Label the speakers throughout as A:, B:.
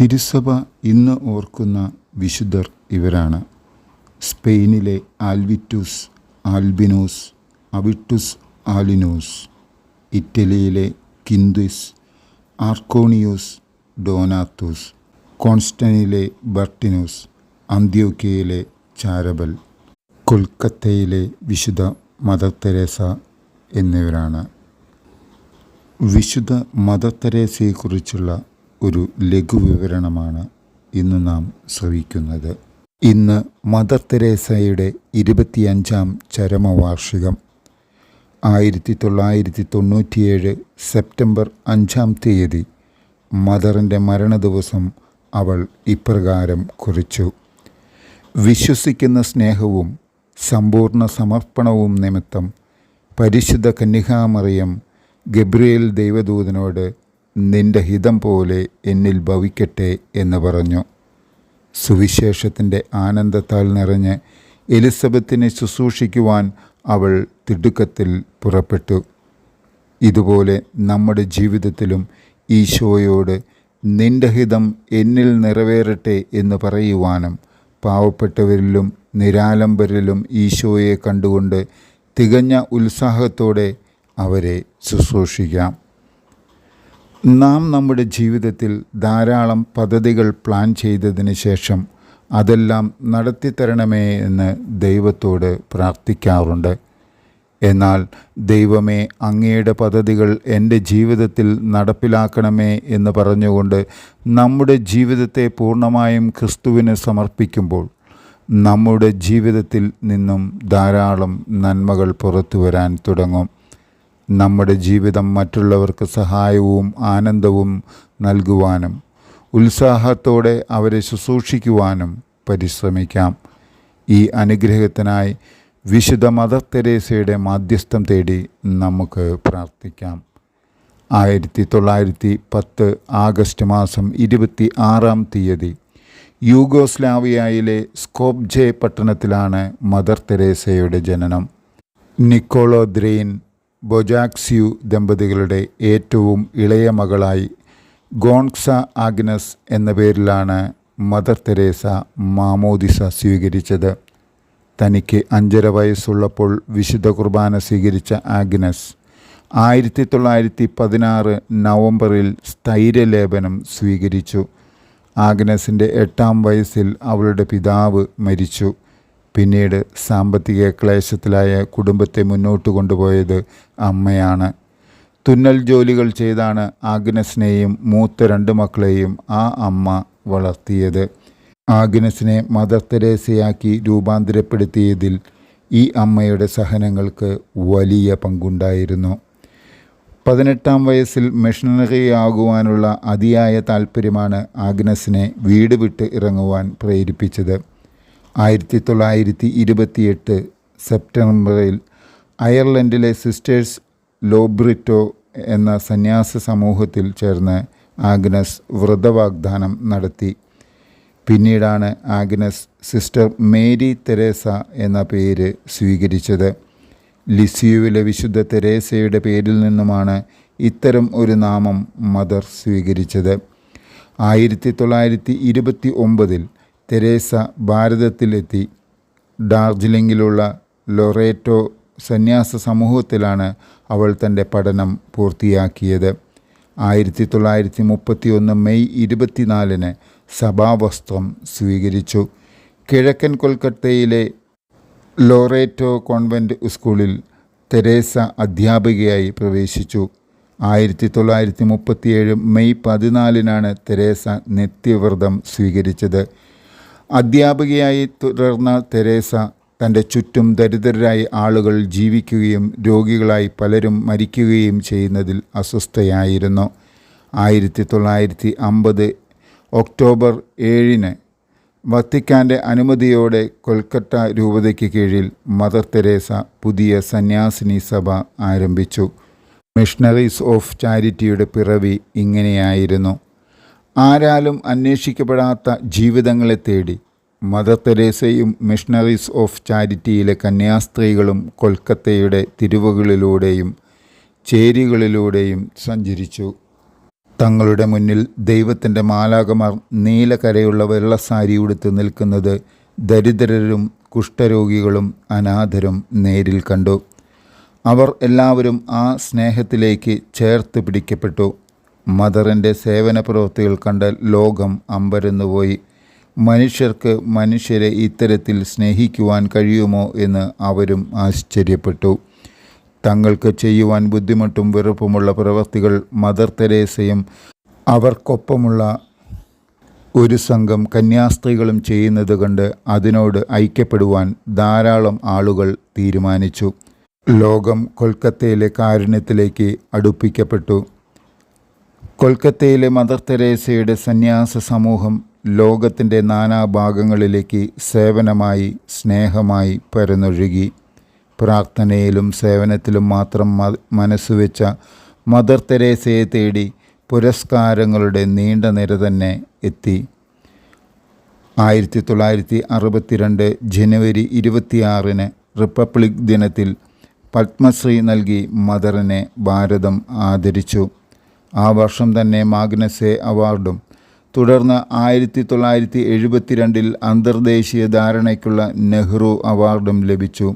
A: തിരുസഭ ഇന്ന് ഓർക്കുന്ന വിശുദ്ധർ ഇവരാണ്. സ്പെയിനിലെ ആൽവിറ്റുസ് ആൽബിനോസ് അവിട്ടുസ് ആലിനോസ് ഇറ്റലിയിലെ കിന്ദുസ് ആർക്കോണിയോസ് ഡോനാത്തോസ് കോൺസ്റ്റനിലെ ബർട്ടിനോസ് അന്ത്യോക്കയിലെ ചാരബൽ കൊൽക്കത്തയിലെ വിശുദ്ധ മദർ തെരേസ എന്നിവരാണ്. വിശുദ്ധ മദർ തെരേസയെക്കുറിച്ചുള്ള ഒരു ലഘുവിവരണമാണ് ഇന്ന് നാം ശ്രവിക്കുന്നത്. ഇന്ന് മദർ തെരേസയുടെ ഇരുപത്തിയഞ്ചാം ചരമവാർഷികം. ആയിരത്തി തൊള്ളായിരത്തി തൊണ്ണൂറ്റിയേഴ് സെപ്റ്റംബർ അഞ്ചാം തീയതി മദറിന്റെ മരണ ദിവസം അവൾ ഇപ്രകാരം കുറിച്ചു. വിശ്വസിക്കുന്ന സ്നേഹവും സമ്പൂർണ സമർപ്പണവും നിമിത്തം പരിശുദ്ധ കന്യകാമറിയം ഗബ്രിയേൽ ദൈവദൂതനോട് നിന്റെ ഹിതം പോലെ എന്നിൽ ഭവിക്കട്ടെ എന്ന് പറഞ്ഞു. സുവിശേഷത്തിന്റെ ആനന്ദത്താൽ നിറഞ്ഞ് എലിസബത്തിനെ ശുശ്രൂഷിക്കുവാൻ അവൾ തിടുക്കത്തിൽ പുറപ്പെട്ടു. ഇതുപോലെ നമ്മുടെ ജീവിതത്തിലും ഈശോയോട് നിന്റെ ഹിതം എന്നിൽ നിറവേറട്ടെ എന്ന് പറയുവാനും പാവപ്പെട്ടവരിലും നിരാലംബരിലും ഈശോയെ കണ്ടുകൊണ്ട് തികഞ്ഞ ഉത്സാഹത്തോടെ അവരെ ശുശ്രൂഷിക്കാം. നാം നമ്മുടെ ജീവിതത്തിൽ ധാരാളം പദ്ധതികൾ പ്ലാൻ ചെയ്തതിന് ശേഷം അതെല്ലാം നടത്തിത്തരണമേ എന്ന് ദൈവത്തോട് പ്രാർത്ഥിക്കാറുണ്ട്. എന്നാൽ ദൈവമേ അങ്ങയുടെ പദ്ധതികൾ എന്റെ ജീവിതത്തിൽ നടപ്പിലാക്കണമേ എന്ന് പറഞ്ഞുകൊണ്ട് നമ്മുടെ ജീവിതത്തെ പൂർണമായും ക്രിസ്തുവിന് സമർപ്പിക്കുമ്പോൾ നമ്മുടെ ജീവിതത്തിൽ നിന്നും ധാരാളം നന്മകൾ പുറത്തു വരാൻ തുടങ്ങും. നമ്മുടെ ജീവിതം മറ്റുള്ളവർക്ക് സഹായവും ആനന്ദവും നൽകുവാനും ഉത്സാഹത്തോടെ അവരെ ശുശ്രൂഷിക്കുവാനും പരിശ്രമിക്കാം. ഈ അനുഗ്രഹത്തിനായി വിശുദ്ധ മദർ തെരേസയുടെ മാധ്യസ്ഥം തേടി നമുക്ക് പ്രാർത്ഥിക്കാം. ആയിരത്തി തൊള്ളായിരത്തി പത്ത് ആഗസ്റ്റ് മാസം ഇരുപത്തി ആറാം തീയതി യൂഗോസ്ലാവിയയിലെ സ്കോപ്ജെ പട്ടണത്തിലാണ് മദർ തെരേസയുടെ ജനനം. നിക്കോളോ ദ്രെയിൻ ബൊജാക്സ്യു ദമ്പതികളുടെ ഏറ്റവും ഇളയ മകളായി ഗോൺസ ആഗ്നസ് എന്ന പേരിലാണ് മദർ തെരേസ മാമോദിസ സ്വീകരിച്ചത്. തനിക്ക് അഞ്ചര വയസ്സുള്ളപ്പോൾ വിശുദ്ധ കുർബാന സ്വീകരിച്ച ആഗ്നസ് ആയിരത്തി തൊള്ളായിരത്തി പതിനാറ് നവംബറിൽ സ്ഥൈര്യലേപനം സ്വീകരിച്ചു. ആഗ്നസിന്റെ എട്ടാം വയസ്സിൽ അവളുടെ പിതാവ് മരിച്ചു. പിന്നീട് സാമ്പത്തിക ക്ലേശത്തിലായ കുടുംബത്തെ മുന്നോട്ട് കൊണ്ടുപോയത് അമ്മയാണ്. തുന്നൽ ജോലികൾ ചെയ്താണ് ആഗ്നസിനെയും മൂത്ത രണ്ട് മക്കളെയും ആ അമ്മ വളർത്തിയത്. ആഗ്നസിനെ മദർ തെരേസയാക്കി രൂപാന്തരപ്പെടുത്തിയതിൽ ഈ അമ്മയുടെ സഹനങ്ങൾക്ക് വലിയ പങ്കുണ്ടായിരുന്നു. പതിനെട്ടാം വയസ്സിൽ മിഷണറിയാകുവാനുള്ള അതിയായ താല്പര്യമാണ് ആഗ്നസിനെ വീട് വിട്ട് ഇറങ്ങുവാൻ പ്രേരിപ്പിച്ചത്. ആയിരത്തി തൊള്ളായിരത്തി ഇരുപത്തിയെട്ട് സെപ്റ്റംബറിൽ അയർലൻഡിലെ സിസ്റ്റേഴ്സ് ലോബ്രിറ്റോ എന്ന സന്യാസ സമൂഹത്തിൽ ചേർന്ന് ആഗ്നസ് വ്രതവാഗ്ദാനം നടത്തി. പിന്നീടാണ് ആഗ്നസ് സിസ്റ്റർ മേരി തെരേസ എന്ന പേര് സ്വീകരിച്ചത്. ലിസിയുവിലെ വിശുദ്ധ തെരേസയുടെ പേരിൽ നിന്നുമാണ് ഇത്തരം ഒരു നാമം മദർ സ്വീകരിച്ചത്. ആയിരത്തി തൊള്ളായിരത്തി ഇരുപത്തി ഒമ്പതിൽ തെരേസ ഭാരതത്തിലെത്തി. ഡാർജിലിംഗിലുള്ള ലൊറേറ്റോ സന്യാസ സമൂഹത്തിലാണ് അവൾ തന്റെ പഠനം പൂർത്തിയാക്കിയത്. ആയിരത്തി തൊള്ളായിരത്തി മുപ്പത്തി ഒന്ന് മെയ് ഇരുപത്തിനാലിന് സഭാവസ്ത്രം സ്വീകരിച്ചു. കിഴക്കൻ കൊൽക്കത്തയിലെ ലോറേറ്റോ കോൺവെന്റ് സ്കൂളിൽ തെരേസ അധ്യാപികയായി പ്രവേശിച്ചു. ആയിരത്തി തൊള്ളായിരത്തി മുപ്പത്തിയേഴ് മെയ് പതിനാലിനാണ് തെരേസ നിത്യവ്രതം സ്വീകരിച്ചത്. അധ്യാപികയായി തുടർന്ന തെരേസ തന്റെ ചുറ്റും ദരിദ്രരായി ആളുകൾ ജീവിക്കുകയും രോഗികളായി പലരും മരിക്കുകയും ചെയ്യുന്നതിൽ അസ്വസ്ഥയായിരുന്നു. ആയിരത്തി തൊള്ളായിരത്തി അമ്പത് ഒക്ടോബർ ഏഴിന് വത്തിക്കാന്റെ അനുമതിയോടെ കൊൽക്കത്ത രൂപതയ്ക്ക് കീഴിൽ മദർ തെരേസ പുതിയ സന്യാസിനി സഭ ആരംഭിച്ചു. മിഷണറീസ് ഓഫ് ചാരിറ്റിയുടെ പിറവി ഇങ്ങനെയായിരുന്നു. ആരാലും അന്വേഷിക്കപ്പെടാത്ത ജീവിതങ്ങളെ തേടി മദർ തെരേസയും മിഷണറീസ് ഓഫ് ചാരിറ്റിയിലെ കന്യാസ്ത്രീകളും കൊൽക്കത്തയുടെ തിരുവുകളിലൂടെയും ചേരികളിലൂടെയും സഞ്ചരിച്ചു. തങ്ങളുടെ മുന്നിൽ ദൈവത്തിന്റെ മാലാകമാർ നീലകരയുള്ള വെള്ളസാരി ഉടുത്ത് നിൽക്കുന്നത് ദരിദ്രരും കുഷ്ഠരോഗികളും അനാഥരും നേരിൽ കണ്ടു. അവർ എല്ലാവരും ആ സ്നേഹത്തിലേക്ക് ചേർത്ത് പിടിക്കപ്പെട്ടു. മദറിന്റെ സേവന പ്രവൃത്തികൾ കണ്ട ലോകം അമ്പരന്നുപോയി. മനുഷ്യർക്ക് മനുഷ്യരെ ഇത്തരത്തിൽ സ്നേഹിക്കുവാൻ കഴിയുമോ എന്ന് അവരും ആശ്ചര്യപ്പെട്ടു. തങ്ങൾക്ക് ചെയ്യുവാൻ ബുദ്ധിമുട്ടും വെറുപ്പുമുള്ള പ്രവൃത്തികൾ മദർ തെരേസയും അവർക്കൊപ്പമുള്ള ഒരു സംഘം കന്യാസ്ത്രീകളും ചെയ്യുന്നത് കണ്ട് അതിനോട് ഐക്യപ്പെടുവാൻ ധാരാളം ആളുകൾ തീരുമാനിച്ചു. ലോകം കൊൽക്കത്തയിലെ കാരുണ്യത്തിലേക്ക് അടുപ്പിക്കപ്പെട്ടു. കൊൽക്കത്തയിലെ മദർ തെരേസയുടെ സന്യാസ സമൂഹം ലോകത്തിന്റെ നാനാഭാഗങ്ങളിലേക്ക് സേവനമായി സ്നേഹമായി പരന്നൊഴുകി. പ്രാർത്ഥനയിലും സേവനത്തിലും മാത്രം മനസ്സുവെച്ച മദർ തെരേസയെ തേടി പുരസ്കാരങ്ങളുടെ നീണ്ട നിര തന്നെ എത്തി. ആയിരത്തി തൊള്ളായിരത്തി അറുപത്തിരണ്ട് ജനുവരി ഇരുപത്തിയാറിന് റിപ്പബ്ലിക് ദിനത്തിൽ പത്മശ്രീ നൽകി മദറിനെ ഭാരതം ആദരിച്ചു. ആ വർഷം തന്നെ മാഗ്നസെ അവാർഡും. തുടർന്ന് ആയിരത്തി തൊള്ളായിരത്തി എഴുപത്തിരണ്ടിൽ അന്തർദേശീയ ധാരണയ്ക്കുള്ള നെഹ്റു അവാർഡും ലഭിച്ചു.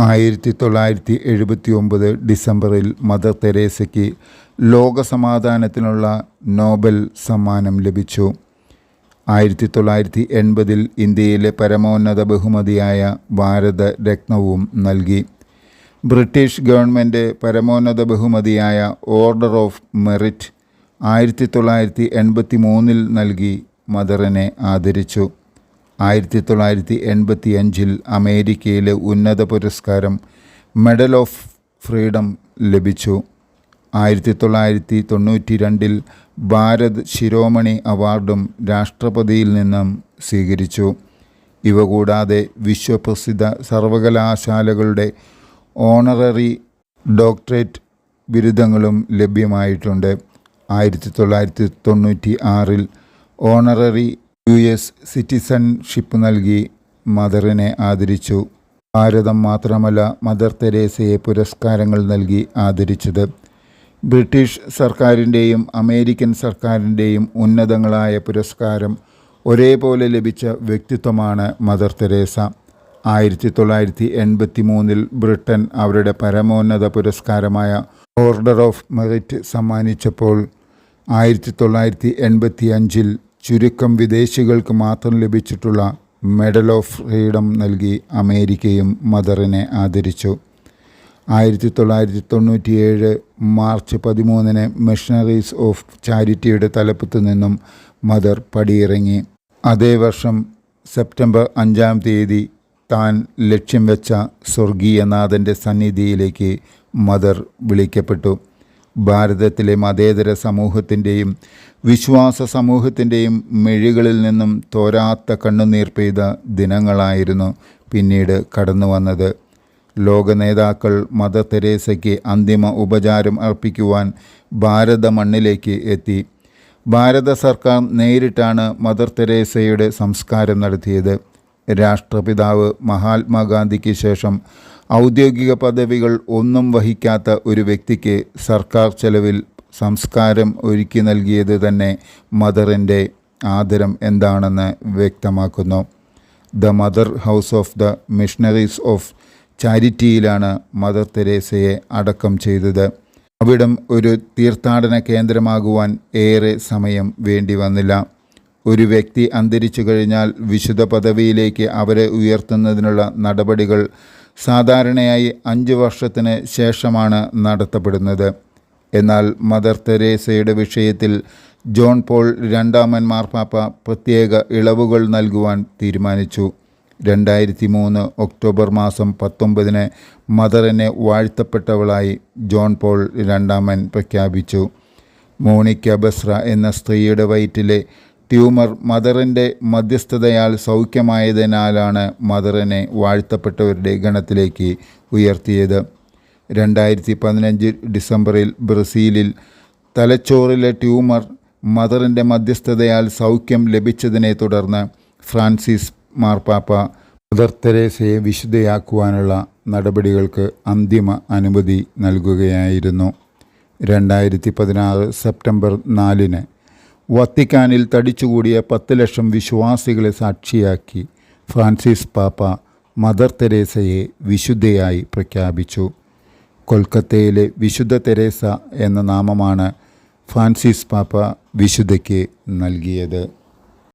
A: ആയിരത്തി തൊള്ളായിരത്തി എഴുപത്തി ഒമ്പത് ഡിസംബറിൽ മദർ തെരേസയ്ക്ക് ലോകസമാധാനത്തിനുള്ള നോബൽ സമ്മാനം ലഭിച്ചു. ആയിരത്തി തൊള്ളായിരത്തി എൺപതിൽ ഇന്ത്യയിലെ പരമോന്നത ബഹുമതിയായ ഭാരത രത്നവും നൽകി. ബ്രിട്ടീഷ് ഗവൺമെന്റ് പരമോന്നത ബഹുമതിയായ ഓർഡർ ഓഫ് മെറിറ്റ് ആയിരത്തി തൊള്ളായിരത്തി എൺപത്തി മൂന്നിൽ നൽകി മദറിനെ ആദരിച്ചു. ആയിരത്തി തൊള്ളായിരത്തി എൺപത്തി അഞ്ചിൽ അമേരിക്കയിലെ ഉന്നത പുരസ്കാരം മെഡൽ ഓഫ് ഫ്രീഡം ലഭിച്ചു. ആയിരത്തി തൊള്ളായിരത്തി തൊണ്ണൂറ്റി രണ്ടിൽ ഭാരത് ശിരോമണി അവാർഡും രാഷ്ട്രപതിയിൽ നിന്നും സ്വീകരിച്ചു. ഇവ കൂടാതെ വിശ്വപ്രസിദ്ധ സർവകലാശാലകളുടെ ഓണററി ഡോക്ടറേറ്റ് ബിരുദങ്ങളും ലഭ്യമായിട്ടുണ്ട്. ആയിരത്തി തൊള്ളായിരത്തി തൊണ്ണൂറ്റി ആറിൽ ഓണററി യു എസ് സിറ്റിസൺഷിപ്പ് നൽകി മദറിനെ ആദരിച്ചു. ഭാരതം മാത്രമല്ല മദർ തെരേസയെ പുരസ്കാരങ്ങൾ നൽകി ആദരിച്ചത്. ബ്രിട്ടീഷ് സർക്കാരിന്റെയും അമേരിക്കൻ സർക്കാരിന്റെയും ഉന്നതങ്ങളായ പുരസ്കാരം ഒരേപോലെ ലഭിച്ച വ്യക്തിത്വമാണ് മദർ തെരേസ. ആയിരത്തി തൊള്ളായിരത്തി എൺപത്തി മൂന്നിൽ ബ്രിട്ടൻ അവരുടെ പരമോന്നത പുരസ്കാരമായ ഓർഡർ ഓഫ് മെറിറ്റ് സമ്മാനിച്ചപ്പോൾ ആയിരത്തി തൊള്ളായിരത്തി എൺപത്തി അഞ്ചിൽ ചുരുക്കം വിദേശികൾക്ക് മാത്രം ലഭിച്ചിട്ടുള്ള മെഡൽ ഓഫ് ഫ്രീഡം നൽകി അമേരിക്കയും മദറിനെ ആദരിച്ചു. ആയിരത്തി തൊള്ളായിരത്തി തൊണ്ണൂറ്റിയേഴ് മാർച്ച് പതിമൂന്നിന് മിഷണറീസ് ഓഫ് ചാരിറ്റിയുടെ തലപ്പത്തു നിന്നും മദർ പടിയിറങ്ങി. അതേ വർഷം സെപ്റ്റംബർ അഞ്ചാം തീയതി താൻ ലക്ഷ്യം വെച്ച സ്വർഗീയനാഥന്റെ സന്നിധിയിലേക്ക് മദർ വിളിക്കപ്പെട്ടു. ഭാരതത്തിലെ മതേതര സമൂഹത്തിന്റെയും വിശ്വാസ സമൂഹത്തിന്റെയും മെഴികളിൽ നിന്നും തോരാത്ത കണ്ണുനീർ പെയ്ത ദിനങ്ങളായിരുന്നു പിന്നീട് കടന്നു വന്നത്. ലോക നേതാക്കൾ മദർ തെരേസയ്ക്ക് അന്തിമ ഉപചാരം അർപ്പിക്കുവാൻ ഭാരത മണ്ണിലേക്ക് എത്തി. ഭാരത സർക്കാർ നേരിട്ടാണ് മദർ തെരേസയുടെ സംസ്കാരം നടത്തിയത്. രാഷ്ട്രപിതാവ് മഹാത്മാഗാന്ധിക്ക് ശേഷം ഔദ്യോഗിക പദവികൾ ഒന്നും വഹിക്കാത്ത ഒരു വ്യക്തിക്ക് സർക്കാർ ചെലവിൽ സംസ്കാരം ഒരുക്കി നൽകിയത് തന്നെ മദറിന്റെ ആദരം എന്താണെന്ന് വ്യക്തമാക്കുന്നു. The mother house of the missionaries of ചാരിറ്റിയിലാണ് mother തെരേസയെ അടക്കം ചെയ്തത്. അവിടം ഒരു തീർത്ഥാടന കേന്ദ്രമാകുവാൻ ഏറെ സമയം വേണ്ടി വന്നില്ല. ഒരു വ്യക്തി അന്തരിച്ചു കഴിഞ്ഞാൽ വിശുദ്ധ പദവിയിലേക്ക് അവരെ ഉയർത്തുന്നതിനുള്ള നടപടികൾ സാധാരണയായി അഞ്ച് വർഷത്തിന് ശേഷമാണ് നടത്തപ്പെടുന്നത്. എന്നാൽ മദർ തെരേസയുടെ വിഷയത്തിൽ ജോൺ പോൾ രണ്ടാമൻ മാർപ്പാപ്പ പ്രത്യേക ഇളവുകൾ നൽകുവാൻ തീരുമാനിച്ചു. രണ്ടായിരത്തി മൂന്ന് ഒക്ടോബർ മാസം പത്തൊമ്പതിന് മദറിനെ വാഴ്ത്തപ്പെട്ടവളായി ജോൺ പോൾ രണ്ടാമൻ പ്രഖ്യാപിച്ചു. മോണിക്ക ബസ്ര എന്ന സ്ത്രീയുടെ വയറ്റിലെ ട്യൂമർ മദറിന്റെ മധ്യസ്ഥതയാൽ സൗഖ്യമായതിനാലാണ് മദറിനെ വാഴ്ത്തപ്പെട്ടവരുടെ ഗണത്തിലേക്ക് ഉയർത്തിയത്. രണ്ടായിരത്തി പതിനഞ്ച് ഡിസംബറിൽ ബ്രസീലിൽ തലച്ചോറിലെ ട്യൂമർ മദറിന്റെ മധ്യസ്ഥതയാൽ സൗഖ്യം ലഭിച്ചതിനെ തുടർന്ന് ഫ്രാൻസിസ് മാർപ്പാപ്പ മദർ തെരേസയെ വിശുദ്ധയാക്കുവാനുള്ള നടപടികൾക്ക് അന്തിമ അനുമതി നൽകുകയായിരുന്നു. രണ്ടായിരത്തി പതിനാറ് സെപ്റ്റംബർ നാലിന് വത്തിക്കാനിൽ തടിച്ചുകൂടിയ പത്ത് ലക്ഷം വിശ്വാസികളെ സാക്ഷിയാക്കി ഫ്രാൻസിസ് പാപ്പ മദർ തെരേസയെ വിശുദ്ധയായി പ്രഖ്യാപിച്ചു. കൊൽക്കത്തയിലെ വിശുദ്ധ തെരേസ എന്ന നാമമാണ് ഫ്രാൻസിസ് പാപ്പ വിശുദ്ധയ്ക്ക് നൽകിയത്.